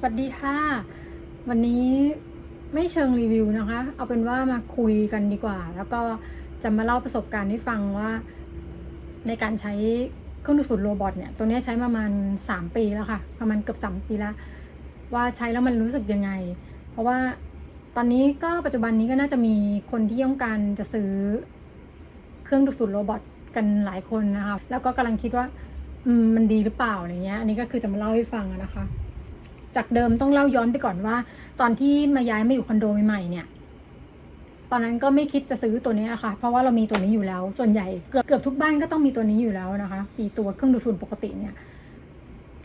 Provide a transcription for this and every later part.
สวัสดีค่ะ วันนี้ไม่เชิงรีวิวนะคะ เอาเป็นว่ามาคุยกันดีกว่า แล้วก็จะมาเล่าประสบการณ์ให้ฟังว่า ในการใช้เครื่องดูดฝุ่นโรบอทเนี่ย ตัวนี้ใช้ประมาณ 3 ปีแล้วค่ะ ประมาณเกือบ3ปีแล้ว ว่าใช้แล้วมันรู้สึกยังไง เพราะว่าตอนนี้ก็ปัจจุบันนี้ก็น่าจะมีคนที่ต้องการจะซื้อเครื่องดูดฝุ่นโรบอทกันหลายคนนะคะ แล้วก็กำลังคิดว่ามันดีหรือเปล่าอะไรเงี้ย อันนี้ก็คือจะมาเล่าให้ฟังนะคะ จากเดิมต้องเล่าย้อนไปก่อนว่า ตอนที่มาย้ายมาอยู่คอนโดใหม่ๆเนี่ย ตอนนั้นก็ไม่คิดจะซื้อตัวนี้อะค่ะ เพราะว่าเรามีตัวนี้อยู่แล้ว ส่วนใหญ่เกือบเกือบทุกบ้านก็ต้องมีตัวนี้อยู่แล้วนะคะปีตัวเครื่องดูดฝุ่นปกติเนี่ย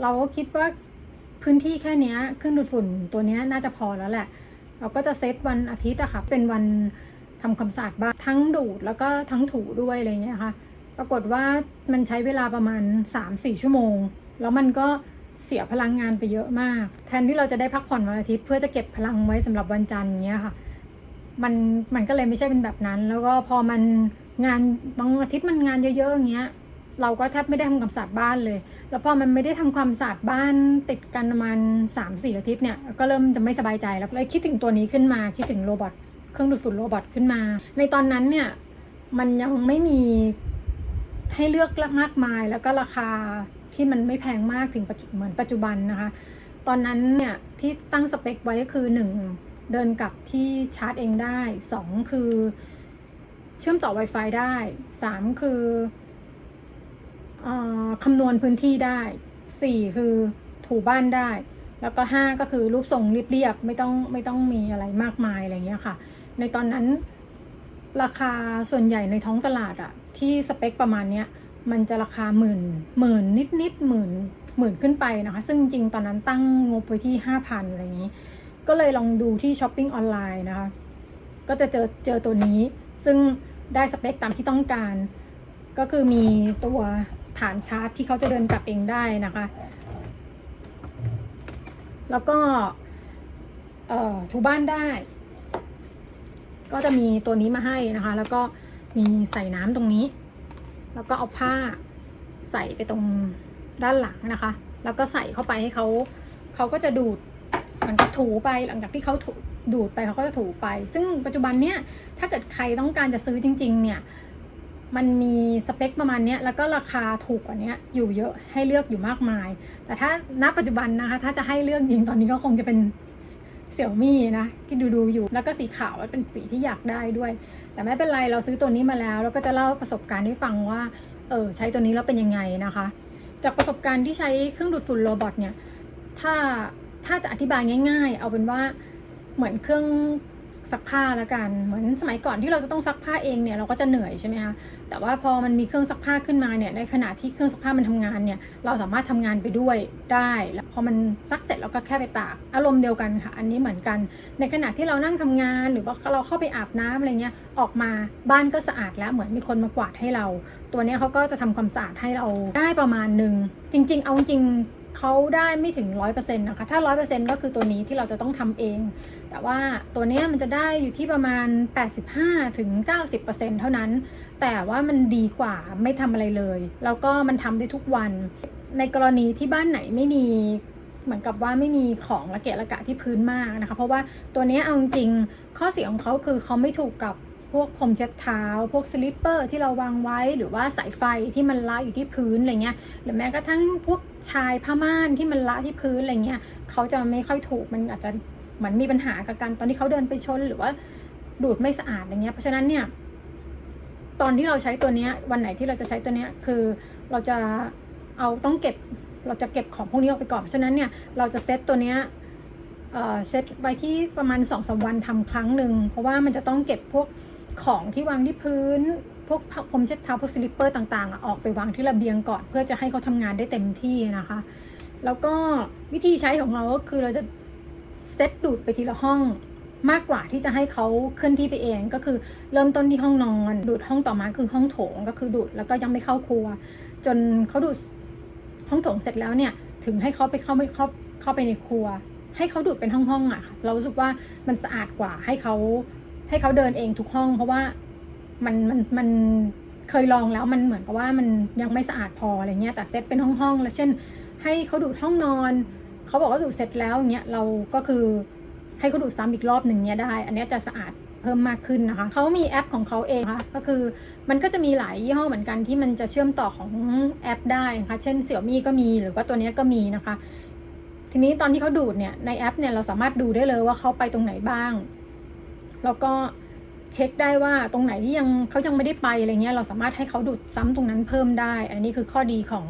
เราก็คิดว่าพื้นที่แค่เนี้ยเครื่องดูดฝุ่นตัวนี้น่าจะพอแล้วแหละ เราก็จะเซตวันอาทิตย์อะค่ะ เป็นวันทำความสะอาดบ้านทั้งดูดแล้วก็ทั้งถูด้วยอะไรเงี้ยค่ะ ปรากฏว่ามันใช้เวลาประมาณ 3-4 ชั่วโมง แล้วมันก็ เสียพลังงานไปเยอะมาก แทนที่เราจะได้พักผ่อนวันอาทิตย์ เพื่อจะเก็บพลังไว้สำหรับวันจันทร์เงี้ยค่ะ มันมันก็เลยไม่ใช่เป็นแบบนั้น แล้วก็พอมันงานบางอาทิตย์มันงานเยอะๆอย่างเงี้ย เราก็แทบไม่ได้ทำความสะอาดบ้านเลย แล้วพอมันไม่ได้ทำความสะอาดบ้านติดกันประมาณสามสี่อาทิตย์เนี่ยก็เริ่มจะไม่สบายใจแล้วเลยคิดถึงตัวนี้ขึ้นมาคิดถึงโรบอทเครื่องดูดฝุ่นโรบอทขึ้นมา ในตอนนั้นเนี่ยมันยังไม่มีให้เลือกมากมายแล้วก็ราคา ที่มันไม่แพงมากถึงเหมือนปัจจุบันนะคะ ตอนนั้นเนี่ยที่ตั้งสเปคไว้ก็คือหนึ่งเดินกลับที่ชาร์จเองได้สองคือเชื่อมต่อ Wi-Fi ได้สามคืออคำนวณพื้นที่ได้สี่คือถูบ้านได้ แล้วก็ห้าก็คือรูปทรงเรียบๆไม่ต้องไม่ต้องมีอะไรมากมายอะไรเงี้ยค่ะ ในตอนนั้นราคาส่วนใหญ่ในท้องตลาดอะที่สเปคประมาณเนี้ย มันจะราคาหมื่นหมื่นนิดนิดหมื่นหมื่นขึ้นไปนะคะ ซึ่งจริงตอนนั้นตั้งงบไว้ที่ห้าพันอะไรอย่างนี้ ก็เลยลองดูที่ช้อปปิ้งออนไลน์นะคะ ก็จะเจอเจอตัวนี้ ซึ่งได้สเปคตามที่ต้องการ ก็คือมีตัวฐานชาร์จที่เขาจะเดินกลับเองได้นะคะ แล้วก็เอ่อถูบ้านได้ ก็จะมีตัวนี้มาให้นะคะ แล้วก็มีใส่น้ำตรงนี้ แล้วก็เอาผ้าใส่ไปตรงด้านหลังนะคะ แล้วก็ใส่เข้าไปให้เขาเขาก็จะดูดเหมือนกับถูไปหลังจากที่เขาดูดไปเขาก็จะถูไป ซึ่งปัจจุบันเนี้ยถ้าเกิดใครต้องการจะซื้อจริง ๆ เนี่ยมันมีสเปคประมาณนี้แล้วก็ราคาถูกกว่านี้อยู่เยอะให้เลือกอยู่มากมาย แต่ถ้าณปัจจุบันนะคะ ถ้าจะให้เลือกจริงตอนนี้ก็คงจะเป็น เสี่ยวมี่นะที่ดูดูอยู่ แล้วก็สีขาวเป็นสีที่อยากได้ด้วย แต่ไม่เป็นไรเราซื้อตัวนี้มาแล้ว แล้วก็จะเล่าประสบการณ์ให้ฟังว่าเออใช้ตัวนี้แล้วเป็นยังไงนะคะ จากประสบการณ์ที่ใช้เครื่องดูดฝุ่นโรบอทเนี่ยถ้าถ้าจะอธิบายง่าย ๆ เอาเป็นว่าเหมือนเครื่อง ซักผ้าละกัน เหมือนสมัยก่อนที่เราจะต้องซักผ้าเองเนี่ยเราก็จะเหนื่อยใช่ไหมคะแต่ว่าพอมันมีเครื่องซักผ้าขึ้นมาเนี่ยในขณะที่เครื่องซักผ้ามันทำงานเนี่ยเราสามารถทำงานไปด้วยได้แล้วพอมันซักเสร็จเราก็แค่ไปตากอารมณ์เดียวกันค่ะ อันนี้เหมือนกัน ในขณะที่เรานั่งทำงานหรือว่าเราเข้าไปอาบน้ำอะไรเงี้ยออกมาบ้านก็สะอาดแล้วเหมือนมีคนมากวาดให้เรา ตัวเนี้ยเขาก็จะทำความสะอาดให้เราได้ประมาณหนึ่งจริง ๆ เอาจริงเขาได้ไม่ถึง 100%นะคะ ถ้า 100%ก็คือตัวนี้ที่เราจะต้องทำเอง แต่ว่าตัวนี้มันจะได้อยู่ที่ประมาณ 85ถึง90%เท่านั้น แต่ว่ามันดีกว่าไม่ทำอะไรเลย แล้วก็มันทำได้ทุกวัน ในกรณีที่บ้านไหนไม่มีเหมือนกับว่าไม่มีของระเกะระกะที่พื้นมากนะคะ เพราะว่าตัวนี้เอาจริงข้อเสียของเขาคือเขาไม่ถูกกับพวกพรมเช็ดเท้า พวกสลิปเปอร์ที่เราวางไว้หรือว่าสายไฟที่มันละอยู่ที่พื้นอะไรเงี้ยหรือแม้กระทั่งพวกชายผ้าม่านที่มันละที่พื้นอะไรเงี้ยเขาจะไม่ค่อยถูกมันอาจจะ เหมือนมีปัญหากับกันตอนที่เขาเดินไปชนหรือว่าดูดไม่สะอาดอย่างเงี้ย เพราะฉะนั้นเนี่ย ตอนที่เราใช้ตัวเนี้ย วันไหนที่เราจะใช้ตัวเนี้ยคือเราจะเอาต้องเก็บเราจะเก็บของพวกนี้ออกไปก่อนเพราะฉะนั้นเนี่ยเราจะเซตตัวเนี้ยเซตไว้ที่ประมาณ2อสวันทำครั้งหนึ่งเพราะว่ามันจะต้องเก็บพวกของที่วางที่พื้น พวกพรมเช็ดเท้าพวกสลิปเปอร์ต่างๆ อออกไปวางที่ระเบียงก่อน เพื่อจะให้เขาทำงานได้เต็มที่นะคะ แล้วก็วิธีใช้ของเราก็คือเราจะ เซตดูดไปทีละห้องมากกว่าที่จะให้เขาเคลื่อนที่ไปเองก็คือเริ่มต้นที่ห้องนอน ดูดห้องต่อมาคือห้องโถงก็คือดูดแล้วก็ยังไม่เข้าครัว จนเขาดูดห้องโถงเสร็จแล้วเนี่ย ถึงให้เขาไปเข้าไม่เข้าเข้าไปในครัว ให้เขาดูดเป็นห้องๆอะ เรารู้สึกว่ามันสะอาดกว่าให้เขาให้เขาเดินเองทุกห้อง เพราะว่ามันมันมันเคยลองแล้วมันเหมือนกับว่ามันยังไม่สะอาดพออะไรเงี้ยแต่เซตเป็นห้องๆแล้วเช่น ให้เขาดูดห้องนอน เขาบอกว่าดูดเสร็จแล้วอย่างเงี้ยเราก็คือให้เขาดูดซ้ำอีกรอบหนึ่งเนี้ยได้ อันนี้จะสะอาดเพิ่มมากขึ้นนะคะ เขามีแอปของเขาเองนะคะก็คือมันก็จะมีหลายยี่ห้อเหมือนกันที่มันจะเชื่อมต่อของแอปได้นะคะ เช่นเสี่ยมี่ก็มีหรือว่าตัวนี้ก็มีนะคะ ทีนี้ตอนที่เขาดูดเนี่ยในแอปเนี่ยเราสามารถดูได้เลยว่าเขาไปตรงไหนบ้าง แล้วก็เช็คได้ว่าตรงไหนที่ยังเขายังไม่ได้ไปอะไรเงี้ยเราสามารถให้เขาดูดซ้ำตรงนั้นเพิ่มได้ อันนี้คือข้อดีของ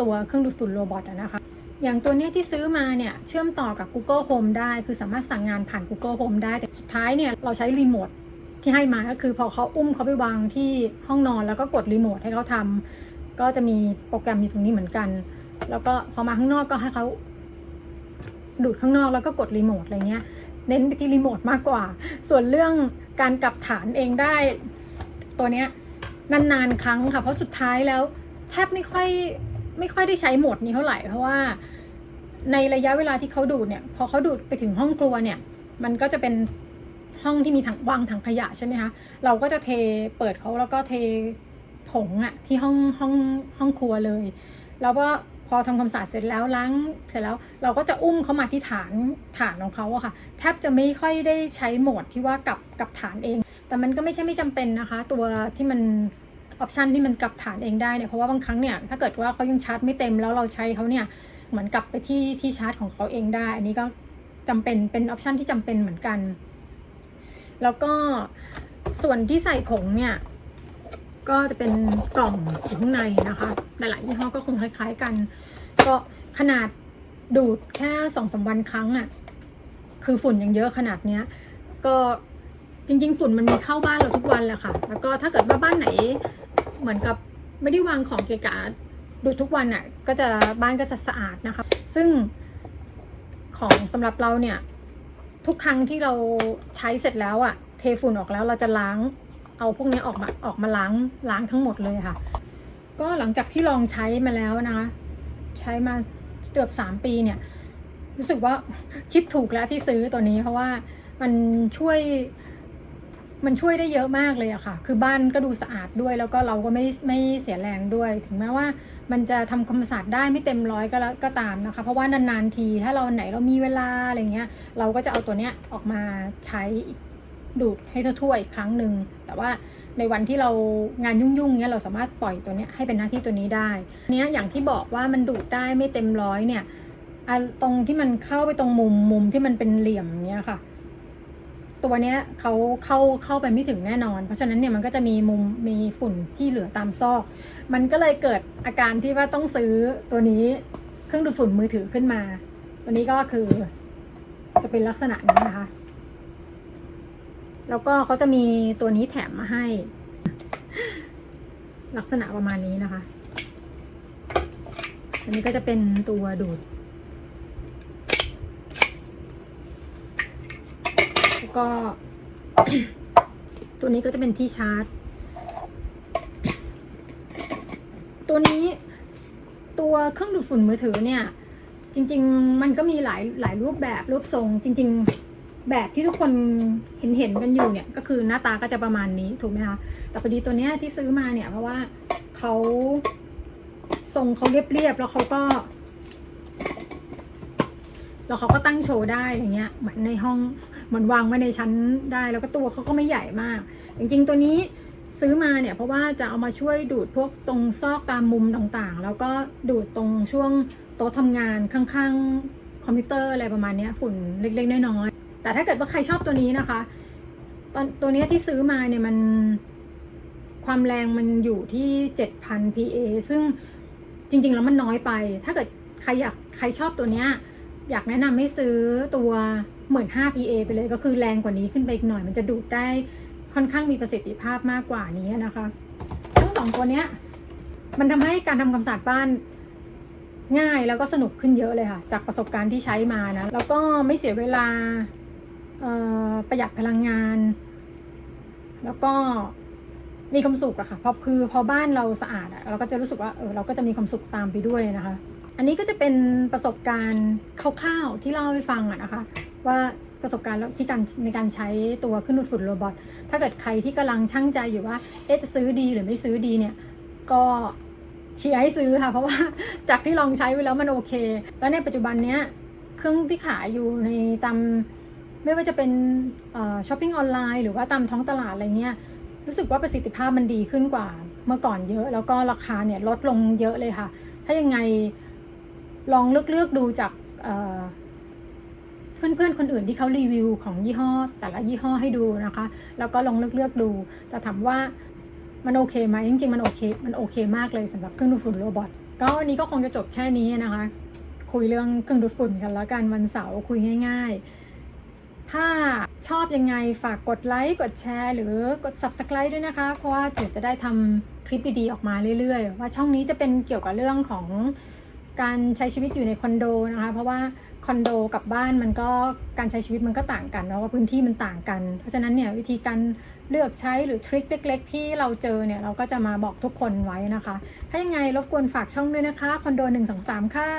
ตัวเครื่องดูดฝุ่นโรบอทนะคะ อย่างตัวนี้ที่ซื้อมาเนี่ยเชื่อมต่อกับ Google Home ได้ คือสามารถสั่งงานผ่าน Google Home ได้ แต่สุดท้ายเนี่ยเราใช้รีโมทที่ให้มาก็คือพอเขาอุ้มเขาไปวางที่ห้องนอนแล้วก็กดรีโมทให้เขาทำก็จะมีโปรแกรมอยู่ตรงนี้เหมือนกัน แล้วก็พอมาข้างนอกก็ให้เขาดูดข้างนอกแล้วก็กดรีโมทอะไรเงี้ยเน้นไปที่รีโมทมากกว่า ส่วนเรื่องการกลับฐานเองได้ ตัวเนี้ยนานๆครั้งค่ะ เพราะสุดท้ายแล้วแทบไม่ค่อย ไม่ค่อยได้ใช้โหมดนี้เท่าไหร่เพราะว่าในระยะเวลาที่เขาดูดเนี่ย พอเขาดูดไปถึงห้องครัวเนี่ย มันก็จะเป็นห้องที่มีถังวางถังขยะใช่ไหมคะเราก็จะเทเปิดเขาแล้วก็เทผงอะที่ห้องห้องห้องครัวเลย แล้วก็พอทำความสะอาดเสร็จแล้วล้างเสร็จแล้วเราก็จะอุ้มเขามาที่ฐานฐานของเขาอะค่ะ แทบจะไม่ค่อยได้ใช้โหมดที่ว่ากับกับฐานเอง แต่มันก็ไม่ใช่ไม่จำเป็นนะคะ ตัวที่มัน ออปชันที่มันกลับฐานเองได้เนี่ยเพราะว่าบางครั้งเนี่ยถ้าเกิดว่าเขายังชาร์จไม่เต็มแล้วเราใช้เขาเนี่ยเหมือนกลับไปที่ที่ชาร์จของเขาเองได้ อันนี้ก็จำเป็นเป็นออปชันที่จำเป็นเหมือนกัน แล้วก็ส่วนที่ใส่ผงเนี่ยก็จะเป็นกล่องอยู่ข้างในนะคะหลายๆยี่ห้อก็คงคล้ายๆกัน ก็ขนาดดูดแค่สองสาวันครั้งอะ่ะคือฝุ่นยังเยอะขนาดเนี้ย ก็จริง ๆ ฝุ่นมันมีเข้าบ้านเราทุกวันแหละค่ะ แล้วก็ถ้าเกิดว่าบ้านไหน เหมือนกับไม่ได้วางของเกะกะดูทุกวันอะก็จะบ้านก็จะสะอาดนะคะ ซึ่งของสำหรับเราเนี่ย ทุกครั้งที่เราใช้เสร็จแล้วอะ เทฝุ่นออกแล้วเราจะล้างเอาพวกนี้ออกมาออกมาล้างล้างทั้งหมดเลยค่ะ ก็หลังจากที่ลองใช้มาแล้วนะคะ ใช้มาเกือบสามปีเนี่ย รู้สึกว่าคิดถูกแล้วที่ซื้อตัวนี้เพราะว่ามันช่วย มันช่วยได้เยอะมากเลยอะค่ะ คือบ้านก็ดูสะอาดด้วย แล้วก็เราก็ไม่ไม่เสียแรงด้วย ถึงแม้ว่ามันจะทำความสะอาดได้ไม่เต็มร้อยก็แล้วก็ตามนะคะ เพราะว่านานๆทีถ้าเราไหนเรามีเวลาอะไรเงี้ย เราก็จะเอาตัวเนี้ยออกมาใช้ดูดให้ทั่วๆอีกครั้งหนึ่ง แต่ว่าในวันที่เรางานยุ่งๆเนี้ยเราสามารถปล่อยตัวเนี้ยให้เป็นหน้าที่ตัวนี้ได้ เนี้ยอย่างที่บอกว่ามันดูดได้ไม่เต็มร้อยเนี่ยตรงที่มันเข้าไปตรงมุมมุมที่มันเป็นเหลี่ยมเนี้ยค่ะ ตัวเนี้ยเขาเข้าเข้าไปไม่ถึงแน่นอน เพราะฉะนั้นเนี่ยมันก็จะมีมุมมีฝุ่นที่เหลือตามซอก มันก็เลยเกิดอาการที่ว่าต้องซื้อตัวนี้เครื่องดูดฝุ่นมือถือขึ้นมา ตัวนี้ก็คือจะเป็นลักษณะนี้นะคะ แล้วก็เขาจะมีตัวนี้แถมมาให้ ลักษณะประมาณนี้นะคะ อันนี้ก็จะเป็นตัวดูด แล้วก็ ตัวนี้ก็จะเป็นที่ชาร์จ ตัวนี้ตัวเครื่องดูดฝุ่นมือถือเนี่ย จริง ๆ มันก็มีหลายหลายรูปแบบรูปทรง จริง ๆ แบบที่ทุกคนเห็นเห็นกันอยู่เนี่ย ก็คือหน้าตาก็จะประมาณนี้ถูกไหมคะแต่พอดีตัวเนี้ยที่ซื้อมาเนี่ย เพราะว่าเขาทรงเขาเรียบๆแล้วเขาก็แล้วเขาก็ตั้งโชว์ได้อย่างเงี้ย เหมือนในห้อง เหมือนวางไว้ในชั้นได้แล้วก็ตัวเขาก็ไม่ใหญ่มาก จริงๆตัวนี้ซื้อมาเนี่ยเพราะว่าจะเอามาช่วยดูดพวกตรงซอกตามมุมต่างๆ แล้วก็ดูดตรงช่วงโต๊ะทำงานข้างๆคอมพิวเตอร์อะไรประมาณนี้ฝุ่นเล็กๆน้อยๆแต่ถ้าเกิดว่าใครชอบตัวนี้นะคะตอนตัวนี้ที่ซื้อมาเนี่ยมันความแรงมันอยู่ที่ 7,000 PA ซึ่งจริงๆ แล้วมันน้อยไป ถ้าเกิดใครอยากใครชอบตัวเนี้ย อยากแนะนำให้ซื้อตัวเหมื่นห้า PA ไปเลยก็คือแรงกว่านี้ขึ้นไปอีกหน่อยมันจะดูดได้ค่อนข้างมีประสิทธิภาพมากกว่านี้นะคะ ทั้งสองตัวเนี้ยมันทำให้การทำความสะอาดบ้านง่ายแล้วก็สนุกขึ้นเยอะเลยค่ะ จากประสบการณ์ที่ใช้มานะ แล้วก็ไม่เสียเวลาประหยัดพลังงาน แล้วก็มีความสุขอะค่ะเพราะคือพอบ้านเราสะอาดอะเราก็จะรู้สึกว่าเออเราก็จะมีความสุขตามไปด้วยนะคะ อันนี้ก็จะเป็นประสบการณ์คร่าวๆที่เล่าให้ฟังอะนะคะ ว่าประสบการณ์ที่การในการใช้ตัวเครื่องดูดฝุ่นโรบอทถ้าเกิดใครที่กำลังชั่งใจอยู่ว่าเอ๊ะจะซื้อดีหรือไม่ซื้อดีเนี่ย ก็เชียร์ให้ซื้อค่ะ เพราะว่าจากที่ลองใช้ไปแล้วมันโอเค แล้วในปัจจุบันเนี้ยเครื่องที่ขายอยู่ในตามไม่ว่าจะเป็นช้อปปิ้งออนไลน์หรือว่าตามท้องตลาดอะไรเงี้ยรู้สึกว่าประสิทธิภาพมันดีขึ้นกว่าเมื่อก่อนเยอะ แล้วก็ราคาเนี่ยลดลงเยอะเลยค่ะ ถ้ายังไง ลองเลือกเลือกๆดูจากเอ่อเพื่อนๆคนอื่นที่เขารีวิวของยี่ห้อ แต่ละยี่ห้อให้ดูนะคะ แล้วก็ลองเลือกเลือกๆดู แต่ถามว่ามันโอเคไหมจริงๆมันโอเคมันโอเคมากเลยสำหรับเครื่องดูดฝุ่นโรบอทก็วันนี้ก็คงจะจบแค่นี้นะคะ คุยเรื่องเครื่องดูดฝุ่นกันแล้วกันวันเสาร์คุยง่าย ๆ ถ้าชอบยังไงฝากกดไลค์กดแชร์หรือกด subscribe ด้วยนะคะ เพราะว่าเดี๋ยวจะได้ทำคลิปดีๆออกมาเรื่อยๆ ว่าช่องนี้จะเป็นเกี่ยวกับเรื่องของ การใช้ชีวิตอยู่ในคอนโดนะคะเพราะว่าคอนโดกับบ้านมันก็การใช้ชีวิตมันก็ต่างกันเนาะว่าพื้นที่มันต่างกัน เพราะฉะนั้นเนี่ยวิธีการเลือกใช้หรือทริคเล็ก ๆ ที่เราเจอเนี่ยเราก็จะมาบอกทุกคนไว้นะคะ ถ้ายังไงรบกวนฝากช่องด้วยนะคะคอนโด123 ค่ะ